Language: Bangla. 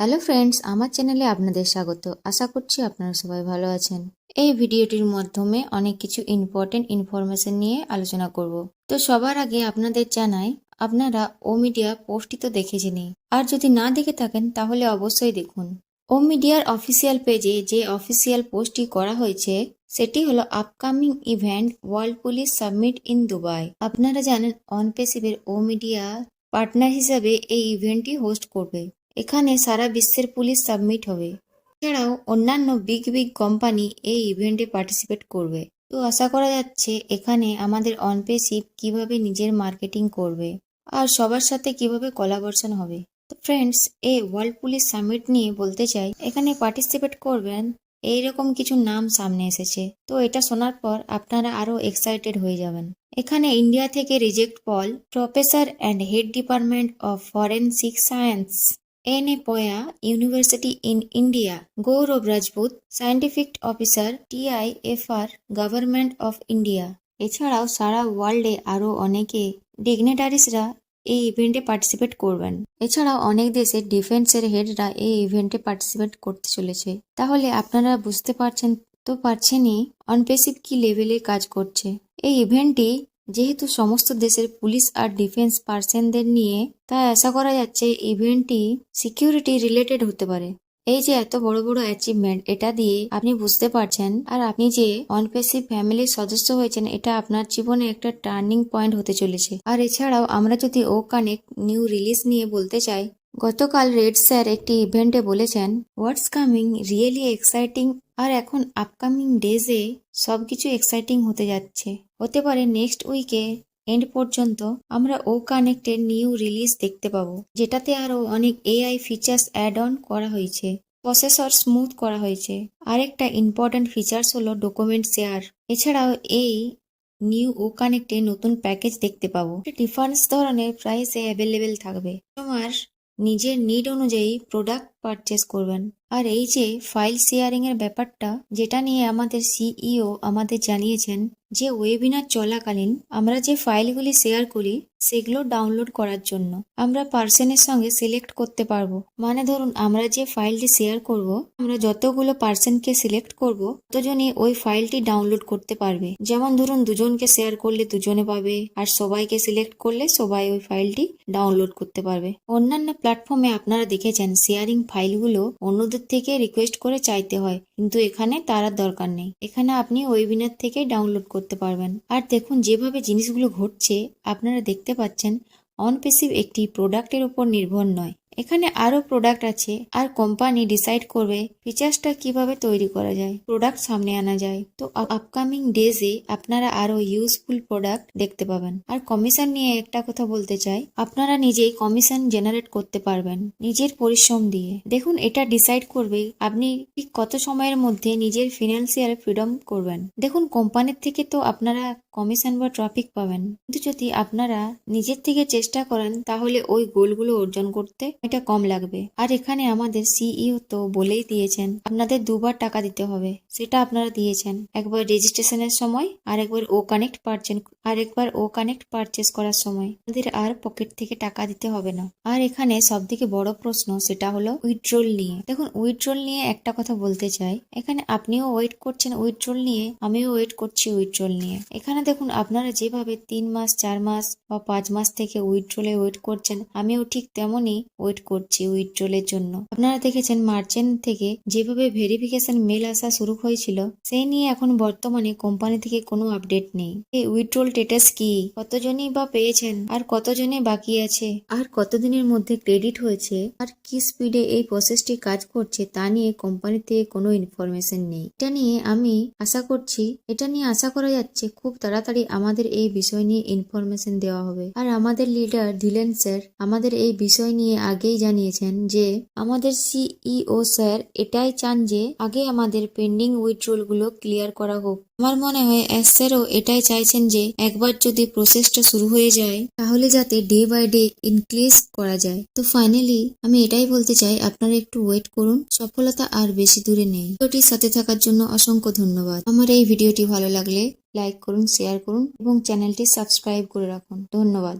হ্যালো ফ্রেন্ডস, আমার চ্যানেলে আপনাদের স্বাগত। আশা করছি আপনারা সবাই ভালো আছেন। এই ভিডিওটির মাধ্যমে অনেক কিছু ইম্পর্টেন্ট ইনফরমেশন নিয়ে আলোচনা করব। তো সবার আগে আপনাদের জানাই, আপনারা ও মিডিয়া পোস্টটি তো দেখেছেনই। আর যদি না দেখে থাকেন, তাহলে অবশ্যই দেখুন। ও মিডিয়ার অফিসিয়াল পেজে যে অফিসিয়াল পোস্টটি করা হয়েছে, সেটি হলো upcoming event world police summit in Dubai আপনারা জানেন অনপেসিভের ও মিডিয়া পার্টনার হিসাবে এই ইভেন্টটি হোস্ট করবে। এখানে সারা বিশ্বের পুলিশ সাবমিট হবে। এছাড়াও অন্যান্য বিগ বিগ কোম্পানি এই ইভেন্টে পার্টিসিপেট করবে। তো আশা করা যাচ্ছে এখানে আমাদের অনপেসিভ কীভাবে নিজের মার্কেটিং করবে আর সবার সাথে কীভাবে কোলাবোরেশন হবে। তো ফ্রেন্ডস এই ওয়ার্ল্ড পুলিশ সামিট নিয়ে বলতে চাই, এখানে পার্টিসিপেট করবেন, এইরকম কিছু নাম সামনে এসেছে। তো এটা শোনার পর আপনারা আরও এক্সাইটেড হয়ে যাবেন। এখানে ইন্ডিয়া থেকে রিজেক্ট পল professor and head department of forensic science N A পয়া university in India Gaurav Rajput scientific officer TIFR government of India এছাড়াও সারা ওয়ার্ল্ডে আরও অনেকে ডিগনেটারিসরা এই ইভেন্টে পার্টিসিপেট করবেন। এছাড়াও অনেক দেশের ডিফেন্সের হেডরা এই ইভেন্টে পার্টিসিপেট করতে চলেছে। তাহলে আপনারা বুঝতে পারছেন, তো পারছেনই অনপেসিভ কি লেভেলে কাজ করছে। এই ইভেন্টটি যেহেতু সমস্ত দেশের পুলিশ আর ডিফেন্স পার্সনদের নিয়ে তাই আশা করা যাচ্ছে ইভেন্টটি সিকিউরিটি রিলেটেড হতে পারে। এই যে এত বড় বড় অ্যাচিভমেন্ট এটা দিয়ে আপনি বুঝতে পারছেন আর আপনি যে অনপেসিভ ফ্যামিলির সদস্য হয়েছেন, এটা আপনার জীবনে একটা টার্নিং পয়েন্ট হতে চলেছে। আর এছাড়াও আমরা যদি ও কানেক্ট নিউ রিলিজ নিয়ে বলতে চাই গতকাল রেড স্যার একটি ইভেন্টে বলেছেন হোয়াটস কামিং রিয়েলি এক্সাইটিং আর এখন আপকামিং ডেজে সব কিছু এক্সাইটিং হতে যাচ্ছে। হতে পারে নেক্সট উইকে এন্ড পর্যন্ত আমরা ও কানেক্টের নিউ রিলিজ দেখতে পাবো, যেটাতে আরও অনেক এআই ফিচার্স অ্যাড অন করা হয়েছে প্রসেসর স্মুথ করা হয়েছে। আরেকটা ইম্পর্ট্যান্ট ফিচার্স হলো ডকুমেন্ট শেয়ার এছাড়াও এই নিউ ও কানেক্টে নতুন প্যাকেজ দেখতে পাবো। ডিফারেন্স ধরনের প্রাইসে অ্যাভেলেবেল থাকবে। তোমার নিজের নিড অনুযায়ী প্রোডাক্ট পারচেস করবেন। আর এই যে ফাইল শেয়ারিং এর ব্যাপারটা, যেটা নিয়ে আমাদের সিইও আমাদের জানিয়েছেন যে ওয়েবিনার চলাকালীন আমরা যে ফাইলগুলি শেয়ার করি সেগুলো ডাউনলোড করার জন্য। আমরা পার্সনের সঙ্গে সিলেক্ট করতে পারব। মানে ধরুন, আমরা যে ফাইলটি শেয়ার করব, আমরা যতগুলো পার্সনকে সিলেক্ট করব, ততজনই ওই ফাইলটি ডাউনলোড করতে পারবে। যেমন ধরুন, দুজনকে শেয়ার করলে দুজনে পাবে, আর সবাইকে সিলেক্ট করলে সবাই ওই ফাইলটি ডাউনলোড করতে পারবে। অন্যান্য প্ল্যাটফর্মে আপনারা দেখেছেন শেয়ারিং ফাইলগুলো অন্যদের থেকে রিকোয়েস্ট করে চাইতে হয়, কিন্তু এখানে তার আর দরকার নেই। এখানে আপনি ওয়েবিনার থেকে ডাউনলোড করতে পারবেন। আর দেখুন, যেভাবে জিনিসগুলো ঘটছে, আপনারা দেখতে পাচ্ছেন অনপেসিভ একটি প্রোডাক্টের উপর নির্ভর নয়। এখানে আরও প্রোডাক্ট আছে, আর কোম্পানি ডিসাইড করবে ফিচার্সটা কীভাবে তৈরি করা যায় প্রোডাক্ট সামনে আনা যায়। তো আপকামিং ডেজে আপনারা আরও ইউজফুল প্রোডাক্ট দেখতে পাবেন। আর কমিশন নিয়ে একটা কথা বলতে চাই, আপনারা নিজেই কমিশন জেনারেট করতে পারবেন, নিজের পরিশ্রম দিয়ে। দেখুন, এটা ডিসাইড করবে আপনি ঠিক কত সময়ের মধ্যে নিজের ফিনান্সিয়াল ফ্রিডম করবেন। দেখুন কোম্পানির থেকে তো আপনারা কমিশন বা ট্রাফিক পাবেন। কিন্তু যদি আপনারা নিজের থেকে চেষ্টা করেন, তাহলে ওই গোলগুলো অর্জন করতে এটা কম লাগবে। আর এখানে আমাদের সিইও তো বলেই দিয়েছেন, আপনাদের দুবার টাকা দিতে হবে। সেটা আপনারা দিয়েছেন। একবার রেজিস্ট্রেশনের সময়, আর একবার ও কানেক্ট পারচেন আর একবার ও কানেক্ট পারচেস করার সময়। আমাদের আর পকেট থেকে টাকা দিতে হবে না। আর এখানে সব থেকে বড় প্রশ্ন সেটা হলো উইথড্রল নিয়ে। দেখুন উইথড্রল নিয়ে একটা কথা বলতে চাই। এখানে আপনিও ওয়েট করছেন উইথড্রল নিয়ে, আমিও ওয়েট করছি উইথড্রল নিয়ে। এখানে দেখুন, আপনারা যেভাবে তিন মাস, চার মাস বা পাঁচ মাস থেকে উইথড্রলে ওয়েট করছেন, আমিও ঠিক তেমনই ওয়েট করছি উইথড্রলের জন্য। আপনারা দেখেছেন মার্চেন্ট থেকে যেভাবে ভেরিফিকেশন মেল আসা শুরু হয়েছিল সেই নিয়ে এখন বর্তমানে কোম্পানি থেকে কোনো আপডেট নেই। এই উইথড্রল স্টেটাস কি? কতজনই বা পেয়েছেন? আর কতজনে বাকি আছে? আর কতদিনের মধ্যে ক্রেডিট হয়েছে? আর কি স্পিডে এই প্রসেসটি কাজ করছে তা নিয়ে কোম্পানি থেকে কোনো ইনফরমেশন নেই। এটা নিয়ে আমি আশা করছি, এটা নিয়ে আশা করা যাচ্ছে খুব তাড়াতাড়ি আমাদের এই বিষয় নিয়ে ইনফরমেশন দেওয়া হবে। আর আমাদের লিডার দিলেন স্যার আমাদের এই বিষয় নিয়ে আগেই জানিয়েছেন যে, আমাদের সিইও স্যার এটাই চান যে, আগে আমাদের পেন্ডিং উইথড্রলগুলো ক্লিয়ার করা হোক। আমার মনে হয় এস স্যারও এটাই চাইছেন যে, একবার যদি প্রসেসটা শুরু হয়ে যায়, তাহলে যাতে ডে বাই ডে ইনক্রিজ করা যায়। তো ফাইনালি, আমি এটাই বলতে চাই, আপনারা একটু ওয়েট করুন, সফলতা আর বেশি দূরে নেই। ভিডিওটির সাথে থাকার জন্য অসংখ্য ধন্যবাদ। আমার এই ভিডিওটি ভালো লাগলে, লাইক করুন, শেয়ার করুন এবং চ্যানেলটি সাবস্ক্রাইব করে রাখুন। ধন্যবাদ।